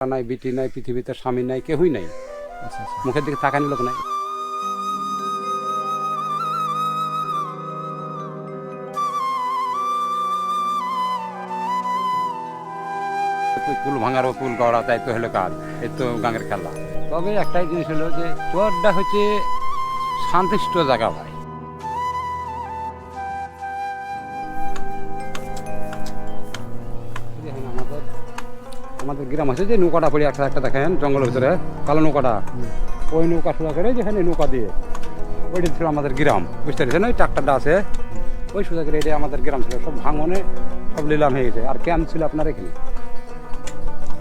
নাই বিটি নাই পৃথিবীতে স্বামী নাই কেউই নাই। আচ্ছা আচ্ছা। মুখের দিকে তাকানি লোক নাই। পুল ভাঙার পুল গড়া তাই তো হলো কাজ এই তো গাঙের খেলা। তবে একটাই জিনিস হলো যে চরটা হচ্ছে শান্তিষ্ট জায়গা ভাই। গ্রাম আছে যে নৌকাটা পড়ে একটা একটা দেখেন জঙ্গলের ভিতরে কালো নৌকাটা। ওই নৌকা সোজা করে যেখানে নৌকা দিয়ে ওইটা ছিল আমাদের গ্রাম বুঝতে পেরেছেন? ওই ট্রাক্টারটা আছে ওই সোজা করে এটা আমাদের গ্রাম ছিল সব ভাঙনে সব নিলাম হয়ে গেছে। আর ক্যাম্প ছিল আপনার এখানে।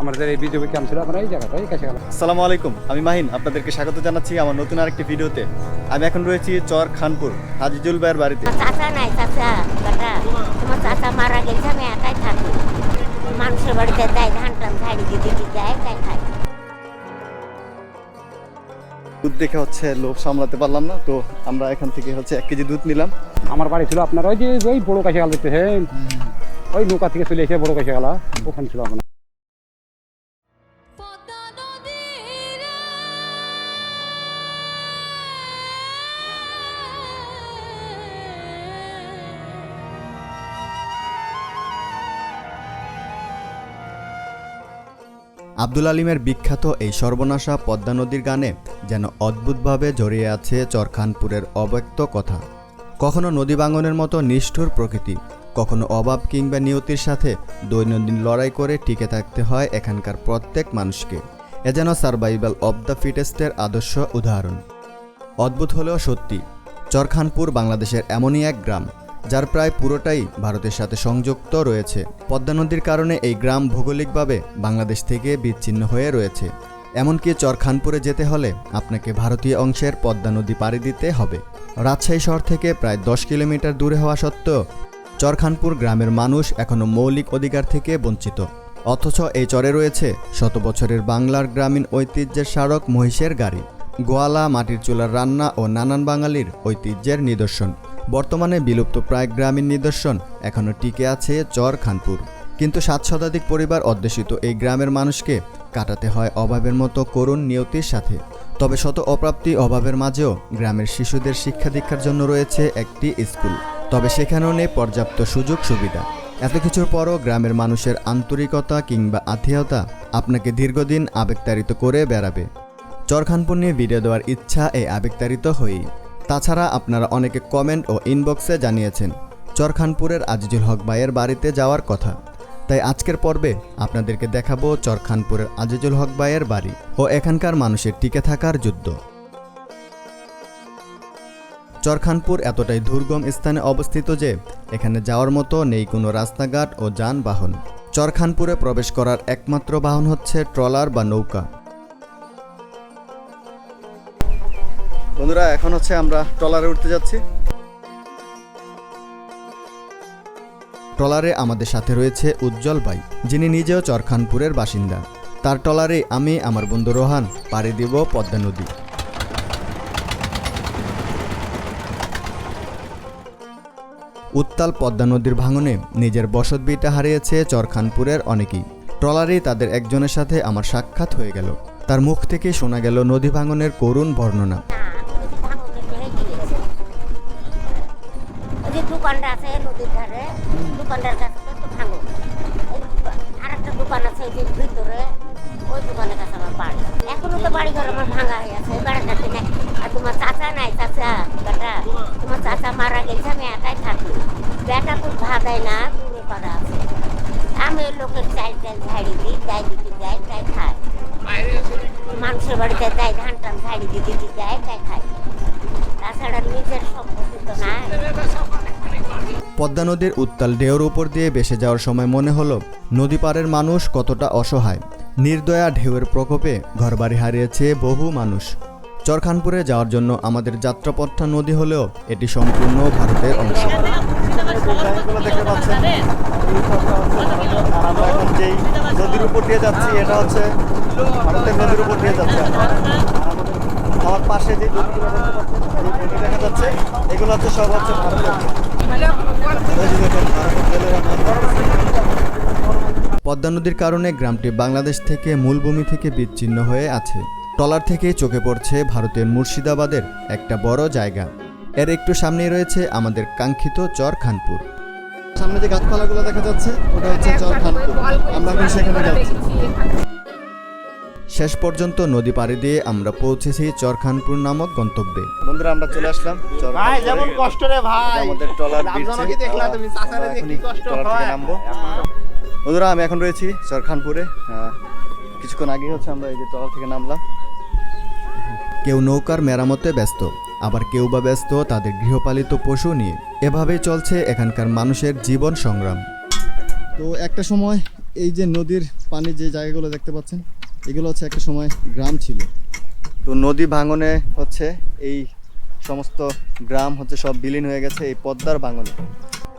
আমাদের এই বিজেপি ক্যাম্প ছিল আপনার এই জায়গাটা এই কাছে আসসালামু আলাইকুম আমি মাহিন আপনাদেরকে স্বাগত জানাচ্ছি আমার নতুন আরেকটি ভিডিওতে। আমি এখন রয়েছি চর খানপুর হাজিজুল ভাইয়ের বাড়িতে। চাচা নাই চাচা। তোমার চাচা মারা গেছে আমি একাই থাকি। মানুষের বাড়িতে দেয় ধান টান ঝাড়ি দিতে দেয় তাই খাই দুধ দেখে হচ্ছে লোভ সামলাতে পারলাম না তো আমরা এখান থেকে হচ্ছে এক কেজি দুধ নিলাম। আমার বাড়ি ছিল আপনার ওই যে ওই বড় কাছে গেল দেখতেছেন ওই নৌকা থেকে চলে এসে বড় কাছে গেলা ওখানে ছিল আপনার আব্দুল আলিমের বিখ্যাত এই সর্বনাশা পদ্মা নদীর গানে যেন অদ্ভুতভাবে জড়িয়ে আছে চরখানপুরের অব্যক্ত কথা। কখনো নদী বাঙ্গনের মতো নিষ্ঠুর প্রকৃতি, কখনো অভাব কিংবা নিয়তির সাথে দৈনন্দিন লড়াই করে টিকে থাকতে হয় এখানকার প্রত্যেক মানুষকে। এ যেন সার্ভাইভাল অব দ্য ফিটেস্টের আদর্শ উদাহরণ। অদ্ভুত হলেও সত্যি, চরখানপুর বাংলাদেশের এমনই এক গ্রাম যার প্রায় পুরোটাই ভারতের সাথে সংযুক্ত রয়েছে। পদ্মা নদীর কারণে এই গ্রাম ভৌগোলিকভাবে বাংলাদেশ থেকে বিচ্ছিন্ন হয়ে রয়েছে। এমনকি চরখানপুরে যেতে হলে আপনাকে ভারতীয় অংশের পদ্মা নদী পাড়ি দিতে হবে। রাজশাহী শহর থেকে প্রায় দশ কিলোমিটার দূরে হওয়া সত্ত্বেও চরখানপুর গ্রামের মানুষ এখনও মৌলিক অধিকার থেকে বঞ্চিত। অথচ এই চরে রয়েছে শত বছরের বাংলার গ্রামীণ ঐতিহ্যের স্মারক মহিষের গাড়ি। গোয়ালা, মাটির চুলার রান্না ও নানান বাঙালির ঐতিহ্যের নিদর্শন। বর্তমানে বিলুপ্ত প্রায় গ্রামীণ নিদর্শন, এখনও টিকে আছে চর খানপুর। কিন্তু সাত শতাধিক পরিবার অধ্যুষিত এই গ্রামের মানুষকে কাটাতে হয় অভাবের মতো করুণ নিয়তির সাথে। তবে শত অপ্রাপ্তি অভাবের মাঝেও গ্রামের শিশুদের শিক্ষা দীক্ষার জন্য রয়েছে একটি স্কুল। তবে সেখানেও নেই পর্যাপ্ত সুযোগ সুবিধা। এত কিছুর পরও গ্রামের মানুষের আন্তরিকতা কিংবা আত্মীয়তা আপনাকে দীর্ঘদিন আবেগতাড়িত করে বেড়াবে। চরখানপুর নিয়ে ভিডিও দেওয়ার ইচ্ছা এই আবেগতাড়িত হয়েই। তাছাড়া আপনারা অনেকে কমেন্ট ও ইনবক্সে জানিয়েছেন, চরখানপুরের আজিজুল হক ভাইয়ের বাড়িতে যাওয়ার কথা। তাই আজকের পর্বে আপনাদেরকে দেখাবো চরখানপুরের আজিজুল হক ভাইয়ের বাড়ি ও এখানকার মানুষের টিকে থাকার যুদ্ধ। চরখানপুর এতটাই দুর্গম স্থানে অবস্থিত যে, এখানে যাওয়ার মতো নেই কোনো রাস্তাঘাট ও যানবাহন। চরখানপুরে প্রবেশ করার একমাত্র বাহন হচ্ছে ট্রলার বা নৌকা। বন্ধুরা, এখন হচ্ছে আমরা ট্রলারে উঠতে যাচ্ছি। ট্রলারে আমাদের সাথে রয়েছে উজ্জ্বল ভাই, যিনি নিজেও চরখানপুরের বাসিন্দা। তার ট্রলারে আমি, আমার বন্ধু রোহান, পাড়ি দিব পদ্মা নদী। উত্তাল পদ্মা নদীর ভাঙনে নিজের বসতভিটা হারিয়েছে চরখানপুরের অনেকেই। ট্রলারে তাদের একজনের সাথে আমার সাক্ষাৎ হয়ে গেল। তার মুখ থেকে শোনা গেল নদী ভাঙনের করুণ বর্ণনা। দোকানটার কাছে তো ভাঙো? আর একটা দোকান আছে ওই যে ভিতরে, ওই দোকানের কাছে আমার বাড়ি। এখনও তো বাড়ি ঘর আমার ভাঙা হয়ে আছে বেড়াতে নাই। আর তোমার চাচা নাই, চাচা, বেটা, তোমার চাচা মারা গেছে, আমি একাই থাকি। বেটা তো ভাগায় না দূরে করা আছে। আমি ওই লোকের চাল টাল ঝাড়ি দিই দেয় দিদি দেয় তাই খায়। মানুষের বাড়িতে দেয় ধান টান ঝাড়ি দিদি দিদি দেয় তাই খায়। তাছাড়া নিজের সম্পত্তি তো নাই। পদ্মা নদীর উত্তাল ঢেউর উপর দিয়ে ভেসে যাওয়ার সময় মনে হলো, নদী পাড়ের মানুষ কতটা অসহায়। নির্দয়া ঢেউয়ের প্রকোপে ঘরবাড়ি হারিয়েছে বহু মানুষ। চরখানপুরে যাওয়ার জন্য আমাদের যাত্রাপথটা নদী হলেও এটি সম্পূর্ণ ভারতের অংশ। দেখতে পাচ্ছেন যেই নদীর উপর দিয়ে যাচ্ছি, এটা হচ্ছে ভারতের নদীর উপর দিয়ে যাচ্ছে আমার। পাশে যে দেখা যাচ্ছে এগুলো হচ্ছে সব হচ্ছে। পদ্মা নদীর কারণে গ্রামটি বাংলাদেশ থেকে মূলভূমি থেকে বিচ্ছিন্ন হয়ে আছে। টলার থেকে চোখে পড়ছে ভারতের মুর্শিদাবাদের একটা বড় জায়গা। এর একটু সামনেই রয়েছে আমাদের কাঙ্ক্ষিত চর খানপুর সামনে যে গাছপালাগুলো দেখা যাচ্ছে ওটা হচ্ছে চর খানপুর আমরা এখন সেখানে যাচ্ছি। শেষ পর্যন্ত নদী পাড়ি দিয়ে আমরা পৌঁছেছি চরখানপুর নামক গন্তব্যে। বন্ধুরা আমরা চলে আসলাম ভাই যেমন কষ্ট রে ভাই। আমাদের ট্রলার লাভজনকই দেখলা তুমি? চাচারে যে কি কষ্ট হয়। নামবো। বন্ধুরা আমি এখন রয়েছি চরখানপুরে। কিছুক্ষণ আগে হচ্ছে আমরা এই যে ট্রলার থেকে নামলাম। কেউ নৌকার মেরামতে ব্যস্ত আবার কেউ বা ব্যস্ত তাদের গৃহপালিত পশু নিয়ে। এভাবেই চলছে এখানকার মানুষের জীবন সংগ্রাম। তো একটা সময় এই যে নদীর পানি যে জায়গাগুলো দেখতে পাচ্ছেন এগুলো হচ্ছে একটা সময় গ্রাম ছিল। তো নদী ভাঙনে হচ্ছে এই সমস্ত গ্রাম হচ্ছে সব বিলীন হয়ে গেছে এই পদ্মার ভাঙনে।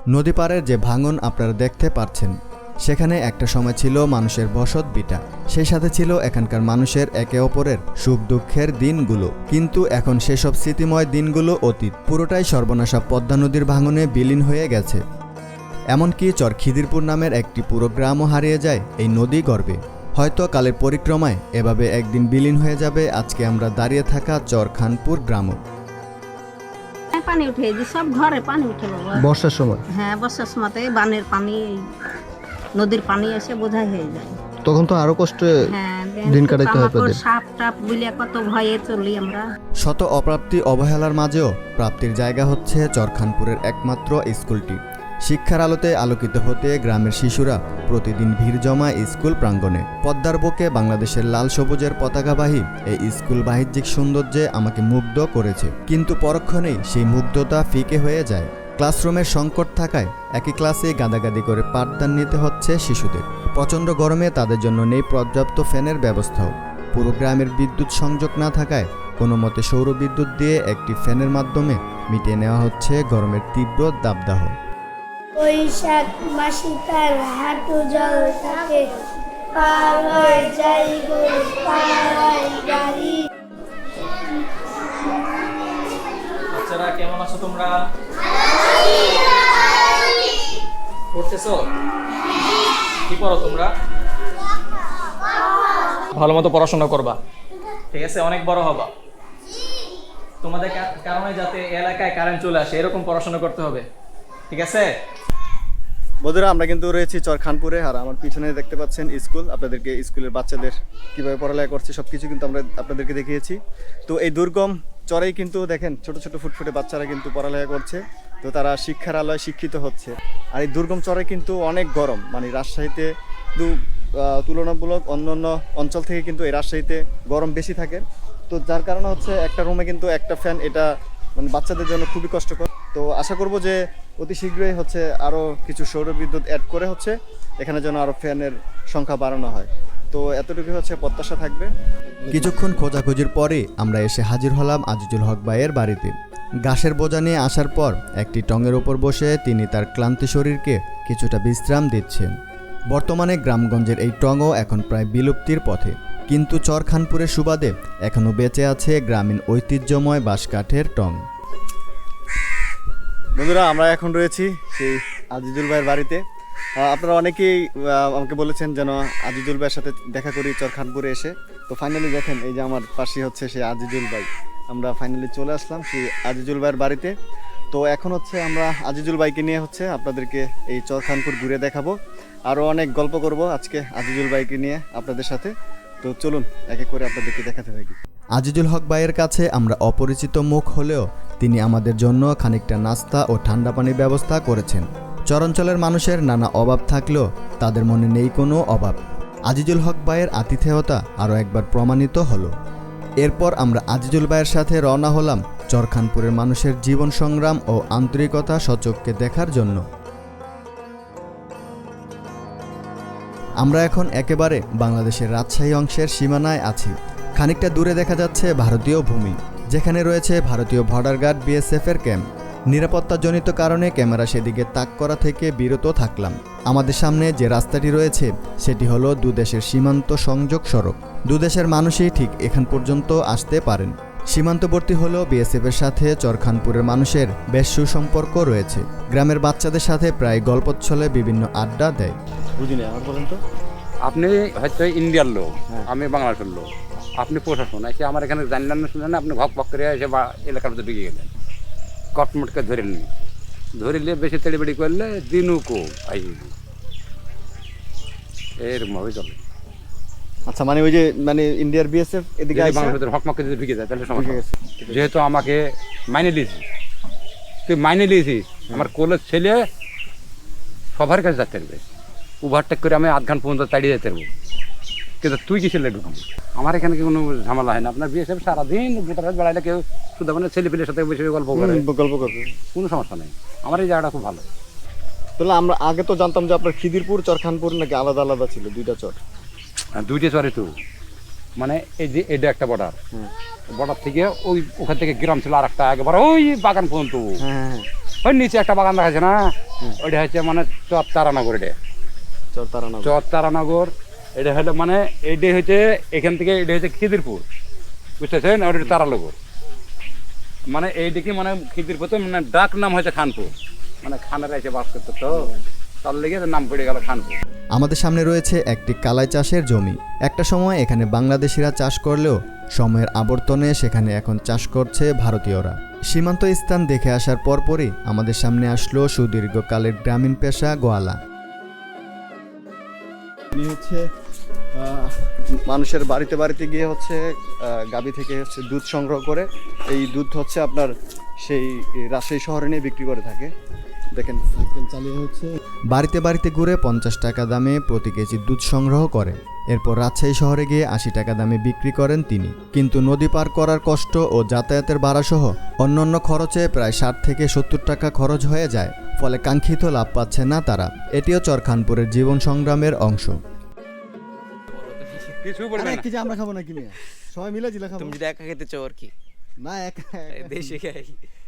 নদী পাড়ের যে ভাঙন আপনারা দেখতে পাচ্ছেন, সেখানে একটা সময় ছিল মানুষের বসত বিটা। সেই সাথে ছিল এখানকার মানুষের একে অপরের সুখ দুঃখের দিনগুলো। কিন্তু এখন সেসব স্মৃতিময় দিনগুলো অতীত, পুরোটাই সর্বনাশা পদ্মা নদীর ভাঙনে বিলীন হয়ে গেছে। এমনকি চর খিদিরপুর নামের একটি পুরো গ্রামও হারিয়ে যায় এই নদী গর্বে। হয়তো কালের পরিক্রমায় এভাবে একদিন বিলীন হয়ে যাবে আজকে আমরা দাঁড়িয়ে থাকা চর খানপুর গ্রামও হ্যাঁ, পানি উঠে যে সব ঘরে পানি উঠে বাবা বর্ষার সময়? হ্যাঁ বর্ষার সময়তে বানের পানি নদীর পানি এসে বোঝাই হয়ে যায়। তখন তো আরও কষ্ট হ্যাঁ দিন কাটাইতে আপনাদের। সাপ টাপ বুলিয়া কত ভয়ে চলি আমরা। শত অপ্রাপ্তি অবহেলার মাঝেও প্রাপ্তির জায়গা হচ্ছে চরখানপুরের একমাত্র স্কুলটি। শিক্ষার আলোতে আলোকিত হতে গ্রামের শিশুরা প্রতিদিন ভিড় জমায় স্কুল প্রাঙ্গণে। পদ্মার বুকে বাংলাদেশের লাল সবুজের পতাকাবাহী এই স্কুল বাণিজ্যিক সৌন্দর্যে আমাকে মুগ্ধ করেছে। কিন্তু পরক্ষণেই সেই মুগ্ধতা ফিকে হয়ে যায়। ক্লাসরুমের সংকট থাকায় একই ক্লাসে গাদাগাদি করে পাঠদান নিতে হচ্ছে শিশুদের। প্রচণ্ড গরমে তাদের জন্য নেই পর্যাপ্ত ফ্যানের ব্যবস্থাও। পুরো গ্রামের বিদ্যুৎ সংযোগ না থাকায় কোনো মতে সৌর বিদ্যুৎ দিয়ে একটি ফ্যানের মাধ্যমে মিটিয়ে নেওয়া হচ্ছে গরমের তীব্র দাবদাহ। বৈশাখ মাসি তার হাঁটু জল থাকে বাচ্চারা, কেমন আছো তোমরা? পড়তেছো? কি পড়ো তোমরা? ভালো মতো পড়াশোনা করবা। ঠিক আছে, অনেক বড় হবা। তোমাদের কারণে যাতে এলাকায় কারেন্ট চলে আসে, এরকম পড়াশোনা করতে হবে। ঠিক আছে? বন্ধুরা আমরা কিন্তু রয়েছি চরখানপুরে আর আমার পিছনে দেখতে পাচ্ছেন স্কুল। আপনাদেরকে স্কুলের বাচ্চাদের কীভাবে পড়ালেখা করছে সব কিছু কিন্তু আমরা আপনাদেরকে দেখিয়েছি। তো এই দুর্গম চরেই কিন্তু দেখেন ছোট ছোট ফুটফুটে বাচ্চারা কিন্তু পড়ালেখা করছে। তো তারা শিক্ষার আলোয় শিক্ষিত হচ্ছে। আর এই দুর্গম চরে কিন্তু অনেক গরম। মানে রাজশাহীতে আহ, তুলনামূলক অন্য অন্য অঞ্চল থেকে কিন্তু এই রাজশাহীতে গরম বেশি থাকে। তো যার কারণে হচ্ছে একটা রুমে কিন্তু একটা ফ্যান এটা মানে বাচ্চাদের জন্য খুবই কষ্টকর। তো আশা করব যে অতি শীঘ্রই হচ্ছে আরও কিছু সৌর বিদ্যুৎ অ্যাড করে হচ্ছে, এখানে যেন আরও ফ্যানের সংখ্যা বাড়ানো হয়। তো এতটুকু হচ্ছে, প্রত্যাশা থাকবে। কিছুক্ষণ খোঁজাখুঁজির পরে আমরা এসে হাজির হলাম আজিজুল হক ভাইয়ের বাড়িতে। ঘাসের বোঝা নিয়ে আসার পর একটি টঙের ওপর বসে তিনি তার ক্লান্তি শরীরকে কিছুটা বিশ্রাম দিচ্ছেন। বর্তমানে গ্রামগঞ্জের এই টঙও এখন প্রায় বিলুপ্তির পথে। কিন্তু চরখানপুরের সুবাদে এখনও বেঁচে আছে গ্রামীণ ঐতিহ্যময় বাঁশকাঠের টং। বন্ধুরা, আমরা এখন রয়েছি সেই আজিজুল ভাইয়ের বাড়িতে। আপনারা অনেকেই আমাকে বলেছেন যেন আজিজুল ভাইয়ের সাথে দেখা করি চরখানপুরে এসে। তো ফাইনালি দেখেন, এই যে আমার পাশে হচ্ছে সেই আজিজুল ভাই। আমরা ফাইনালি চলে আসলাম সেই আজিজুল ভাইয়ের বাড়িতে। তো এখন হচ্ছে আমরা আজিজুল ভাইকে নিয়ে হচ্ছে আপনাদেরকে এই চরখানপুর ঘুরে দেখাবো। আরও অনেক গল্প করব আজকে আজিজুল ভাইকে নিয়ে আপনাদের সাথে। তো চলুন, এক এক করে আপনাদেরকে দেখাতে থাকি। আজিজুল হক ভাইয়ের কাছে আমরা অপরিচিত মুখ হলেও তিনি আমাদের জন্য খানিকটা নাস্তা ও ঠান্ডা পানির ব্যবস্থা করেছেন। চরাঞ্চলের মানুষের নানা অভাব থাকলেও তাদের মনে নেই কোনো অভাব। আজিজুল হক ভাইয়ের আতিথেয়তা আরও একবার প্রমাণিত হলো। এরপর আমরা আজিজুল ভাইয়ের সাথে রওনা হলাম চরখানপুরের মানুষের জীবন সংগ্রাম ও আন্তরিকতা সচককে দেখার জন্য। আমরা এখন একেবারে বাংলাদেশের রাজশাহী অংশের সীমানায় আছি। খানিকটা দূরে দেখা যাচ্ছে ভারতীয় ভূমি যেখানে রয়েছে ভারতীয় বর্ডার গার্ড বিএসএফ এর ক্যাম্প নিরাপত্তাজনিত কারণে ক্যামেরা সেদিকে তাক করা থেকে বিরত থাকলাম। আমাদের সামনে যে রাস্তাটি রয়েছে সেটি হলো দুদেশের সীমান্ত সংযোগ সড়ক। দুদেশের মানুষই ঠিক এখান পর্যন্ত আসতে পারেন। সীমান্তবর্তী হলেও বিএসএফের সাথে চরখানপুরের মানুষের বেশ সুসম্পর্ক রয়েছে। গ্রামের বাচ্চাদের সাথে প্রায় গল্পচ্ছলে বিভিন্ন আড্ডা দেয়। বুঝিনি আপনি হয়তো ইন্ডিয়ার লোক আমি বাংলাদেশের লোক। আপনি প্রশাসন এসে আমার এখানে জানলেন না শুনলেন না আপনি ভক ভক করে এসে বা এলাকার মধ্যে ঢুকে গেলেন। কটমটকে ধরে নিন ধরিলে বেশি তেড়িবেড়ি করলে দিনু কো আই এরকম ভাবে চলে। আচ্ছা মানে ওই যে মানে ইন্ডিয়ার বিএসএফ এদিকে বাংলাদেশের হকমকে যদি ঢুকে যায় তাহলে সমস্যা গেছে। যেহেতু আমাকে মাইনে দিয়েছিস তুই মাইনে দিয়েছিস আমার কোলের ছেলে সবার কাছে যাতে পারবে ওভারটেক করে আমি আধ ঘণ্টা পর্যন্ত তাড়িয়ে যেতে পারব কিন্তু তুই কি ছেলে ঢুকবি আমার এখানে কি কোনো ঝামেলা হয় না? আপনার বিয়ে সাহেব সারাদিন গোটা রাত বেড়াইলে কেউ শুধু মানে ছেলে পেলের সাথে বসে গল্প করে। গল্প করবে কোনো সমস্যা নেই। আমার এই জায়গাটা খুব ভালো। তাহলে আমরা আগে তো জানতাম যে আপনার খিদিরপুর চরখানপুর নাকি আলাদা আলাদা ছিল দুইটা চর? আর দুইটা চরে তো। মানে এই যে এটা একটা বর্ডার বর্ডার থেকে ওই ওখান থেকে গ্রাম ছিল আর একটা একেবারে ওই বাগান পর্যন্ত। হ্যাঁ হ্যাঁ ওই নিচে একটা বাগান দেখাচ্ছে না? ওইটা হচ্ছে মানে চর তারানগর এটা। চর তারানা চর তারানগর এটা হলো মানে এইটা হচ্ছে এখান থেকে এটা হচ্ছে খিদিরপুর। বুঝতেছেন? আর এটা তারানগর মানে এইদিকে মানে খিদিরপুর তো মানে ডাক নাম হয়েছে খানপুর। মানে খানের এসে বাস করতো তো। তার লেগে নাম পড়ে গেল খানপুর। আমাদের সামনে রয়েছে একটি কালাই চাষের জমি। একটা সময় এখানে বাংলাদেশিরা চাষ করলেও সময়ের আবর্তনে সেখানে এখন চাষ করছে ভারতীয়রা। সীমান্ত স্থান দেখে আসার পরপরই আমাদের সামনে আসলো সুদীর্ঘকালের গ্রামীণ পেশা গোয়ালা। উনি হচ্ছে মানুষের বাড়িতে বাড়িতে গিয়ে হচ্ছে গাবি থেকে হচ্ছে দুধ সংগ্রহ করে, এই দুধ হচ্ছে আপনার সেই রাজশাহী শহরে নিয়ে বিক্রি করে থাকে। দেখেন সাইকেল চালিয়ে হচ্ছে। বাড়িতে বাড়িতে ঘুরে পঞ্চাশ টাকা দামে প্রতি কেজি দুধ সংগ্রহ করে এরপর রাজশাহী শহরে গিয়ে আশি টাকা দামে বিক্রি করেন তিনি। কিন্তু নদী পার করার কষ্ট ও যাতায়াতের ভাড়াসহ অন্যান্য খরচে প্রায় ষাট থেকে সত্তর টাকা খরচ হয়ে যায়। ফলে কাঙ্ক্ষিত লাভ পাচ্ছে না তারা। এটিও চরখানপুরের জীবন সংগ্রামের অংশ। কিছু বলবে না। কি যে আমরা খাব নাকি মিয়া? সবাই মিলে জিলা খাব। তুমি যদি একা খেতে চাও আর কি। না একা দেশে খাই। না না না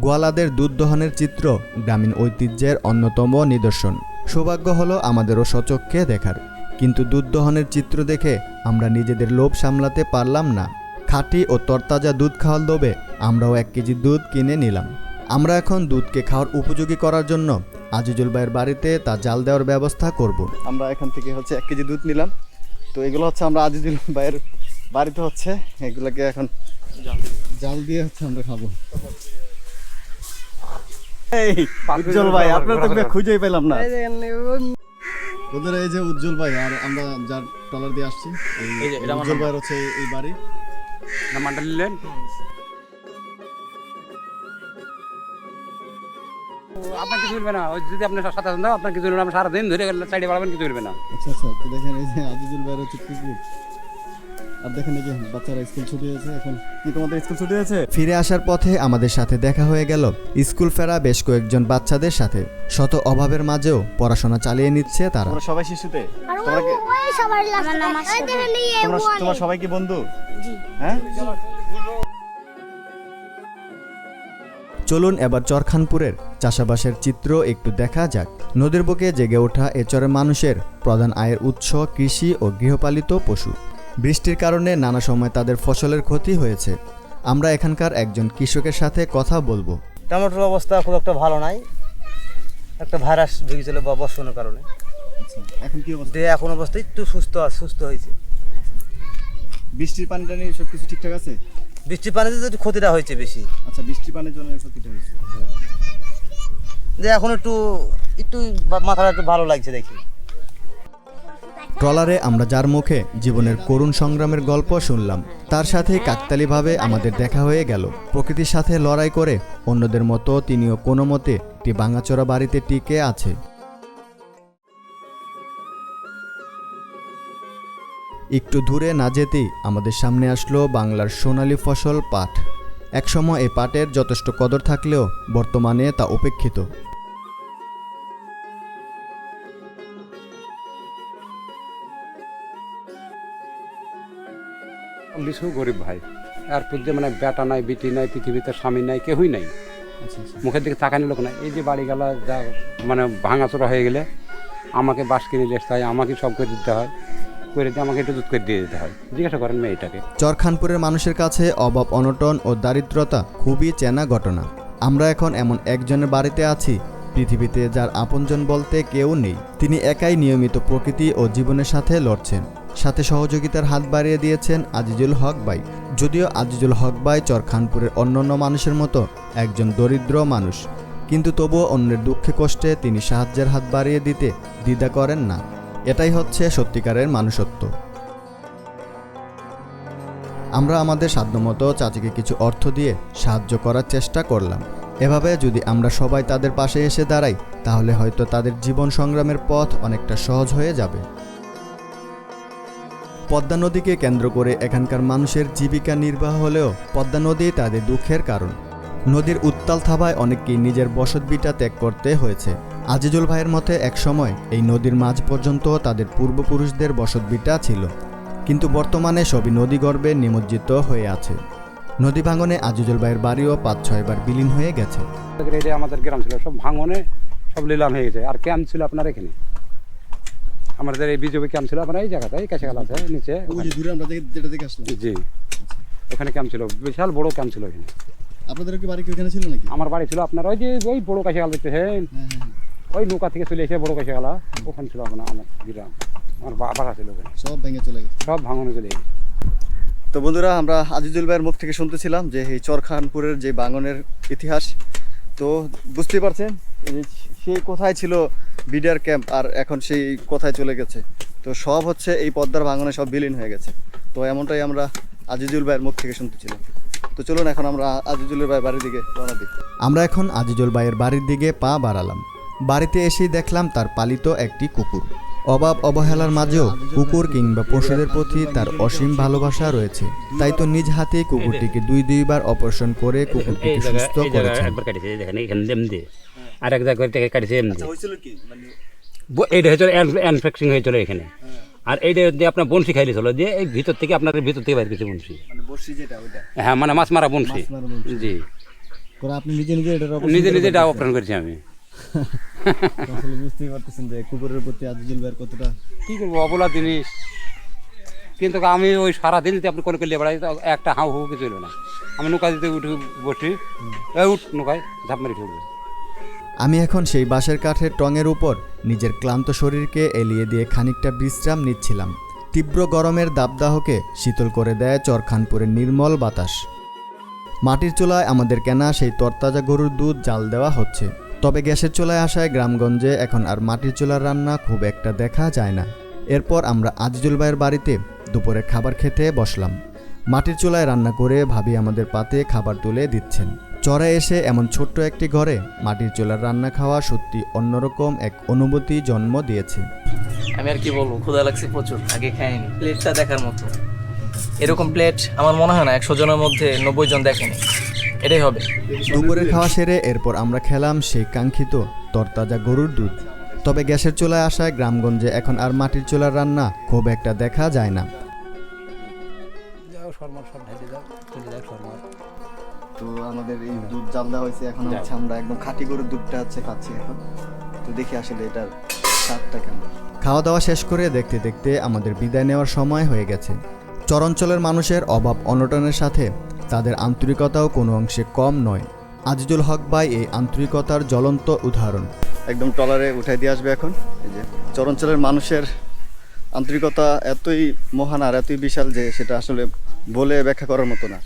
গোয়ালাদের দুধ দহনের চিত্র গ্রামীণ ঐতিহ্যের অন্যতম নিদর্শন। সৌভাগ্য হলো আমাদেরও সচক্ষে দেখার। কিন্তু দুধ দহনের চিত্র দেখে আমরা নিজেদের লোভ সামলাতে পারলাম না। খাঁটি ও তরতাজা দুধ খাওয়ার লোভে আমরাও এক কেজি দুধ কিনে নিলাম। আমরা এখন দুধকে খাওয়ার উপযোগী করার জন্য আজিজুল ভাইয়ের বাড়িতে তা জাল দেওয়ার ব্যবস্থা করব। আমরা এখান থেকে হচ্ছে এক কেজি দুধ নিলাম। তো এগুলো হচ্ছে আমরা আজিজুল ভাইয়ের বাড়িতে হচ্ছে এগুলোকে এখন জাল দিয়ে হচ্ছে আমরা খাব। এই উজ্জ্বল ভাই আপনার তো খুঁজেই পেলাম না। ওদের এই যে উজ্জ্বল ভাই আর আমরা যার টলার দিয়ে আসছি উজ্জ্বল হচ্ছে এই- বাড়ি। নাম্বারটা নিলেন আপনার কিছু বলবে না ওই যদি আপনার সাথে আপনার কিছু বলবে না সারাদিন ধরে গেলে সাইডে বাড়াবেন কিছু বলবে না। আচ্ছা আচ্ছা তো দেখেন এই যে আজিজুল ভাইয়ের হচ্ছে কুকুর। আর দেখেন এই যে বাচ্চারা স্কুল ছুটি হয়েছে এখন কি তোমাদের স্কুল ছুটি হয়েছে? ফিরে আসার পথে আমাদের সাথে দেখা হয়ে গেল স্কুল ফেরা বেশ কয়েকজন বাচ্চাদের সাথে। শত অভাবের মাঝেও পড়াশোনা চালিয়ে নিচ্ছে তারা। তোমরা সবাই শিশুতে? তোমরা কি তোমরা তোমরা সবাই কি বন্ধু? হ্যাঁ? চলুন এবার চরখানপুরের চাষাবাসের চিত্র একটু দেখা যাক। নদীর বুকে জেগে ওঠা এ চরের মানুষের প্রধান আয়ের উৎস কৃষি ও গৃহপালিত পশু। বৃষ্টির কারণে নানা সময় তাদের ফসলের ক্ষতি হয়েছে। আমরা এখানকার একজন কৃষকের সাথে কথা বলব। টমেটোর অবস্থা খুব একটা ভালো নাই। একটা ভাইরাস ঢুকেছিল বা বর্ষণের কারণে। আচ্ছা এখন কি অবস্থা? দিয়ে এখন অবস্থা একটু সুস্থ সুস্থ হয়েছে। বৃষ্টির পানি টানি সব কিছু ঠিকঠাক আছে? বৃষ্টির পানিতে তো একটু ক্ষতিটা হয়েছে বেশি। আচ্ছা বৃষ্টির পানির জন্য ক্ষতিটা হয়েছে। যে এখন একটু একটু বা- মাথাটা একটু ভালো লাগছে দেখি। ট্রলারে আমরা যার মুখে জীবনের করুণ সংগ্রামের গল্প শুনলাম, তার সাথে কাকতালিভাবে আমাদের দেখা হয়ে গেল। প্রকৃতির সাথে লড়াই করে অন্যদের মতো তিনিও কোনো মতে একটি ভাঙাচোরা বাড়িতে টিকে আছে। একটু দূরে না যেতেই আমাদের সামনে আসলো বাংলার সোনালী ফসল পাট। একসময় এই পাটের যথেষ্ট কদর থাকলেও বর্তমানে তা উপেক্ষিত। লিসু গরিব ভাই। আর পূর্বে মানে বেটা নাই বিটি নাই পৃথিবীতে স্বামী নাই কেউই নাই। মুখের দিকে তাকানি লোক নাই। এই যে বাড়ি গেলা যা মানে ভাঙাচোরা হয়ে গেলে আমাকে বাস কিনে নিয়ে আসতে হয় আমাকে সব করে দিতে হয় করে দিয়ে আমাকে একটু দুধ করে দিয়ে দিতে হয়। জিজ্ঞাসা করেন মেয়েটাকে। চরখানপুরের মানুষের কাছে অভাব অনটন ও দারিদ্রতা খুবই চেনা ঘটনা। আমরা এখন এমন একজনের বাড়িতে আছি পৃথিবীতে যার আপনজন বলতে কেউ নেই। তিনি একাই নিয়মিত প্রকৃতি ও জীবনের সাথে লড়ছেন। সাথে সহযোগিতার হাত বাড়িয়ে দিয়েছেন আজিজুল হক ভাই। যদিও আজিজুল হক ভাই চরখানপুরের অন্যান্য মানুষের মতো একজন দরিদ্র মানুষ। কিন্তু তবুও অন্যের দুঃখে কষ্টে তিনি সাহায্যের হাত বাড়িয়ে দিতে দ্বিধা করেন না। এটাই হচ্ছে সত্যিকারের মানুষত্ব। আমরা আমাদের সাধ্যমতো চাচিকে কিছু অর্থ দিয়ে সাহায্য করার চেষ্টা করলাম। এভাবে যদি আমরা সবাই তাদের পাশে এসে দাঁড়াই, তাহলে হয়তো তাদের জীবন সংগ্রামের পথ অনেকটা সহজ হয়ে যাবে। পদ্মা নদীকে কেন্দ্র করে এখানকার মানুষের জীবিকা নির্বাহ হলেও পদ্মা নদী তাদের দুঃখের কারণ। নদীর উত্তাল থাবায় অনেককেই নিজের বসতভিটা ত্যাগ করতে হয়েছে। আজিজুল ভাইয়ের মতে, একসময় এই নদীর মাঝ পর্যন্ত তাদের পূর্বপুরুষদের বসতভিটা ছিল। কিন্তু বর্তমানে সবই নদী নদীগর্ভে নিমজ্জিত হয়ে আছে। নদী ভাঙনে আজিজুল ভাইয়ের বাড়িও পাঁচ ছয়বার বিলীন হয়ে গেছে। আমাদের গ্রাম ছিল, সব ভাঙনে সব লিলাম হয়ে গেছে। আর ক্যাম্প ছিল আপনার এখানে? আমাদের এই বিজেপি ক্যাম্প ছিল আপনার এই জায়গাতে এই কাছে আছে নিচে। দূরে আমরা দেখে- যেটা দেখে আসলাম। জি ওখানে ক্যাম্প ছিল বিশাল বড় ক্যাম্প ছিল এখানে। আপনাদের কি বাড়ি কি ওখানে ছিল নাকি? আমার বাড়ি ছিল আপনার ওই যে ওই বড় কাছে গাল দেখতেছেন হ্যাঁ। হ্যাঁ ওই নৌকা থেকে চলে এসে বড় কাছে গেলা ওখানে ছিল আপনার আমার গ্রাম আমার বা- বাসা ছিল ওখানে। সব ভেঙে চলে গেছে। সব ভাঙনে চলে গেছে। তো বন্ধুরা আমরা আজিজুল ভাইয়ের মুখ থেকে শুনতেছিলাম যে এই চরখানপুরের যে বাঙনের ইতিহাস তো বুঝতেই পারছেন সেই কোথায় ছিল বিডিআর ক্যাম্প আর এখন সেই কোথায় চলে গেছে। তো সব হচ্ছে এই পদ্মার ভাঙনে সব বিলীন হয়ে গেছে। তো এমনটাই আমরা আজিজুল ভাইয়ের মুখ থেকে শুনতেছিলাম। তো চলুন এখন আমরা আজিজুল ভাইয়ের বাড়ির দিকে রওনা দিই। আমরা এখন আজিজুল ভাইয়ের বাড়ির দিকে পা বাড়ালাম। বাড়িতে এসেই দেখলাম তার পালিত একটি কুকুর। অভাব অবহেলার মাঝেও কুকুর কিংবা পশুদের প্রতি তার অসীম ভালোবাসা রয়েছে। তাই তো নিজ হাতে কুকুরটিকে দুই দুইবার অপারেশন করে কুকুরটিকে সুস্থ করেছেন। আর এক জায়গা থেকে কাটিছে এম দিয়ে হয়েছিল কি? মানে এইটা হয়েছিল ইনফেকশন হয়েছিল এখানে। আর এইটা দিয়ে আপনার বনশি খাইলে চলো দিয়ে এই ভিতর থেকে আপনার ভিতর থেকে বাইরে গেছে বনশি। মানে হ্যাঁ মানে মাছ মারা বনশি। জি। আপনি নিজে নিজে এটা নিজে নিজে এটা অপারেশন করেছি আমি। আসলে বুঝতেই পারতেছেন যে কুকুরের প্রতি আজিজুল ভাইয়ের কতটা কি করব অবলা জিনিস। কিন্তু আমি ওই সারাদিন যদি আপনি কোনো করলে বেড়াই একটা হাউ হু কিছু না। আমি নৌকা দিতে উঠে বসি। উঠ নৌকায় ঝাঁপ মারি উঠবে। আমি এখন সেই বাঁশের কাঠের টঙের উপর নিজের ক্লান্ত শরীরকে এলিয়ে দিয়ে খানিকটা বিশ্রাম নিচ্ছিলাম। তীব্র গরমের দাবদাহকে শীতল করে দেয় চরখানপুরের নির্মল বাতাস। মাটির চুলায় আমাদের কেনা সেই তরতাজা গরুর দুধ জাল দেওয়া হচ্ছে। তবে গ্যাসের চুলায় আসায় গ্রামগঞ্জে এখন আর মাটির চুলার রান্না খুব একটা দেখা যায় না। এরপর আমরা আজিজুল ভাইয়ের বাড়িতে দুপুরে খাবার খেতে বসলাম। মাটির চুলায় রান্না করে ভাবি আমাদের পাতে খাবার তুলে দিচ্ছেন। চড়ে এসে এমন ছোট্ট একটি ঘরে মাটির চুলার রান্না খাওয়া সত্যি অন্যরকম এক অনুভূতি জন্ম দিয়েছে। আমি আর কি বলব ক্ষুধা লাগছে প্রচুর আগে খাইনি প্লেটটা দেখার মতো। এরকম প্লেট আমার মনে হয় না একশো জনের মধ্যে নব্বই জন দেখেনি। এটাই হবে। দুপুরের খাওয়া সেরে এরপর আমরা খেলাম সেই কাঙ্ক্ষিত তরতাজা গরুর দুধ। তবে গ্যাসের চুলায় আসায় গ্রামগঞ্জে এখন আর মাটির চুলার রান্না খুব একটা দেখা যায় না। যাও শর্মার সব যাও চলে যাও শর্মার তো আমাদের এই দুধ জাল দেওয়া হয়েছে এখন হচ্ছে আমরা একদম খাঁটি গরুর দুধটা হচ্ছে খাচ্ছি এখন। তো দেখি আসলে এটার স্বাদটা কেমন। খাওয়া দাওয়া শেষ করে দেখতে দেখতে আমাদের বিদায় নেওয়ার সময় হয়ে গেছে। চরাঞ্চলের মানুষের অভাব অনটনের সাথে তাদের আন্তরিকতাও কোনো অংশে কম নয়। আজিজুল হক ভাই এই আন্তরিকতার জ্বলন্ত উদাহরণ। একদম টলারে উঠাই দিয়ে আসবে এখন। এই যে চরাঞ্চলের মানুষের আন্তরিকতা এতই মহান আর এতই বিশাল যে সেটা আসলে বলে ব্যাখ্যা করার মতো না।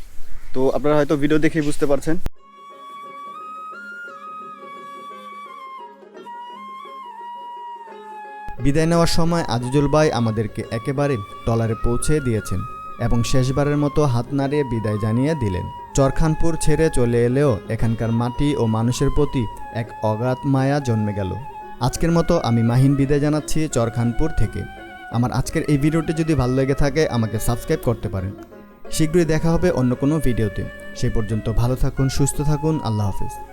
তো আপনারা হয়তো ভিডিও দেখেই বুঝতে পারছেন। বিদায় নেওয়ার সময় আজিজুল ভাই আমাদেরকে একেবারে টলারে পৌঁছে দিয়েছেন এবং শেষবারের মতো হাত নাড়িয়ে বিদায় জানিয়ে দিলেন। চরখানপুর ছেড়ে চলে এলেও এখানকার মাটি ও মানুষের প্রতি এক অগাধ মায়া জন্মে গেল। আজকের মতো আমি মাহিন বিদায় জানাচ্ছি চরখানপুর থেকে। আমার আজকের এই ভিডিওটি যদি ভালো লেগে থাকে আমাকে সাবস্ক্রাইব করতে পারেন। শীঘ্রই দেখা হবে অন্য কোনো ভিডিওতে। সে পর্যন্ত ভালো থাকুন সুস্থ থাকুন আল্লাহ হাফেজ।